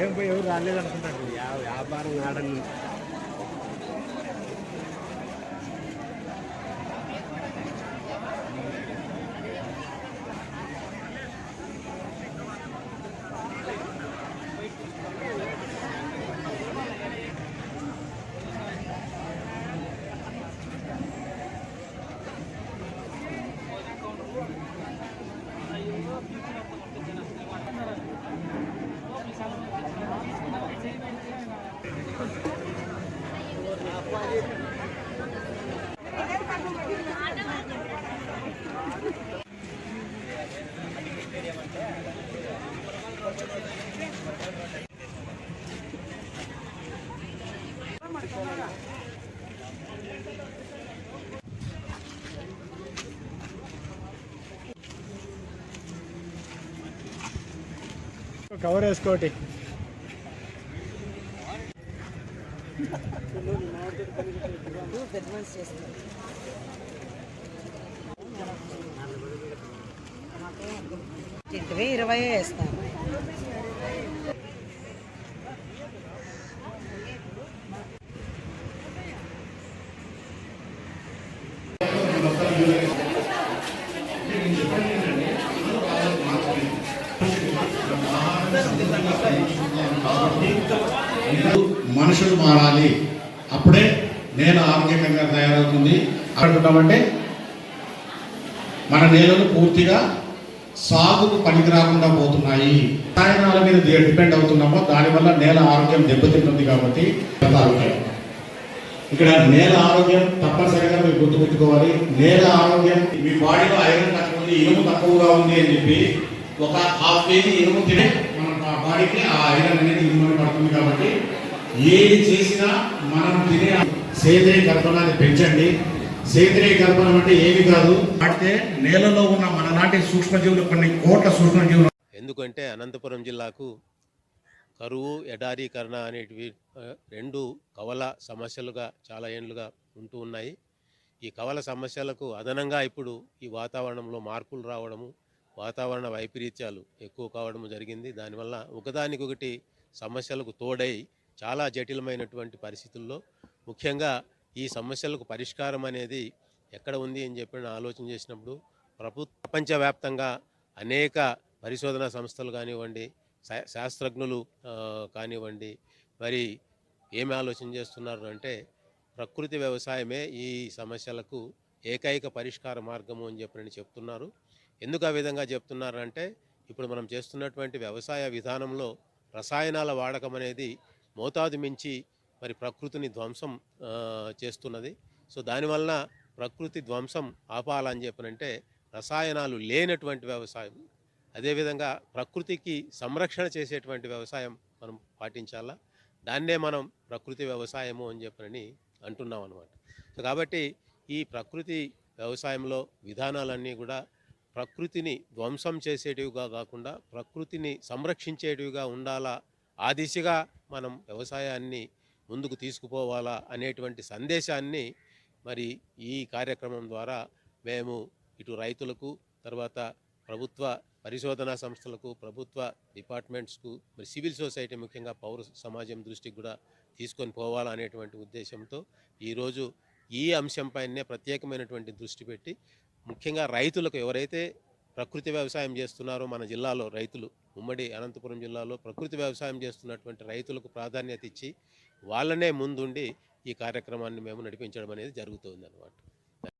ఏం పోయి ఎవరు రాలేదనుకుంటారు? వ్యాపారం ఆడని. కవర్ వేసుకోటి. చేస్తారు ఇరవై వేస్తాను మనుషులు మారాలి. అప్పుడే నేల ఆరోగ్యకంగా తయారవుతుంది. అనుకుంటామంటే మన నేలలు పూర్తిగా సాగుకు పనికి రాకుండా పోతున్నాయి. రసాయనాల మీద డిపెండ్ అవుతున్నామో దానివల్ల నేల ఆరోగ్యం దెబ్బతింటుంది కాబట్టి ఇక్కడ నేల ఆరోగ్యం తప్పనిసరిగా మీరు గుర్తుపెట్టుకోవాలి. నేల ఆరోగ్యం మీ బాడీలో ఐరన్ తక్కువ ఉంది ఇనుము తక్కువగా ఉంది అని చెప్పి ఒక హాఫ్ కేజీ ఇనుము తినే మన బాడీకి ఆ ఐరన్ అనేది ఇనుమని పడుతుంది కాబట్టి ఏది చేసినా మనం తినే సేంద్రియ గర్భణాన్ని పెంచండి. సేంద్రియ గర్భణం అంటే ఏమి కాదు. అంటే నేలలో ఉన్న మన నాటి సూక్ష్మజీవులు కొన్ని కోట్ల సూక్ష్మజీవులు ఎందుకంటే అనంతపురం జిల్లాకు కరువు ఎడారీకరణ అనేటివి రెండు కవల సమస్యలుగా చాలా ఏండ్లుగా ఉంటూ ఉన్నాయి. ఈ కవల సమస్యలకు అదనంగా ఇప్పుడు ఈ వాతావరణంలో మార్పులు రావడము వాతావరణ వైపరీత్యాలు ఎక్కువ కావడము జరిగింది. దానివల్ల ఒకదానికొకటి సమస్యలకు తోడై చాలా జటిలమైనటువంటి పరిస్థితుల్లో ముఖ్యంగా ఈ సమస్యలకు పరిష్కారం అనేది ఎక్కడ ఉంది అని చెప్పి ఆలోచన చేసినప్పుడు ప్రభు ప్రపంచవ్యాప్తంగా అనేక పరిశోధనా సంస్థలు కానివ్వండి శాస్త్రజ్ఞులు కానివ్వండి మరి ఏమి ఆలోచన చేస్తున్నారు అంటే ప్రకృతి వ్యవసాయమే ఈ సమస్యలకు ఏకైక పరిష్కార మార్గము అని చెప్పని చెప్తున్నారు. ఎందుకు ఆ విధంగా చెప్తున్నారు అంటే ఇప్పుడు మనం చేస్తున్నటువంటి వ్యవసాయ విధానంలో రసాయనాల వాడకం అనేది మోతాదు మించి మరి ప్రకృతిని ధ్వంసం చేస్తున్నది. సో దానివల్ల ప్రకృతి ధ్వంసం ఆపాలని చెప్పనంటే రసాయనాలు లేనటువంటి వ్యవసాయం అదేవిధంగా ప్రకృతికి సంరక్షణ చేసేటువంటి వ్యవసాయం మనం పాటించాలా? దాన్నే మనం ప్రకృతి వ్యవసాయము అని చెప్పని అంటున్నాం అనమాట సో కాబట్టి ఈ ప్రకృతి వ్యవసాయంలో విధానాలన్నీ కూడా ప్రకృతిని ధ్వంసం చేసేటివిగా కాకుండా ప్రకృతిని సంరక్షించేటివిగా ఉండాలా? ఆ దిశగా మనం వ్యవసాయాన్ని ముందుకు తీసుకుపోవాలా అనేటువంటి సందేశాన్ని మరి ఈ కార్యక్రమం ద్వారా మేము ఇటు రైతులకు తర్వాత ప్రభుత్వ పరిశోధనా సంస్థలకు ప్రభుత్వ డిపార్ట్మెంట్స్కు మరి సివిల్ సొసైటీ ముఖ్యంగా పౌర సమాజం దృష్టికి కూడా తీసుకొని పోవాలనేటువంటి ఉద్దేశంతో ఈరోజు ఈ అంశంపైనే ప్రత్యేకమైనటువంటి దృష్టి పెట్టి ముఖ్యంగా రైతులకు ఎవరైతే ప్రకృతి వ్యవసాయం చేస్తున్నారో మన జిల్లాలో రైతులు ఉమ్మడి అనంతపురం జిల్లాలో ప్రకృతి వ్యవసాయం చేస్తున్నటువంటి రైతులకు ప్రాధాన్యత ఇచ్చి వాళ్ళనే ముందుండి ఈ కార్యక్రమాన్ని మేము నడిపించడం అనేది జరుగుతుంది అన్నమాట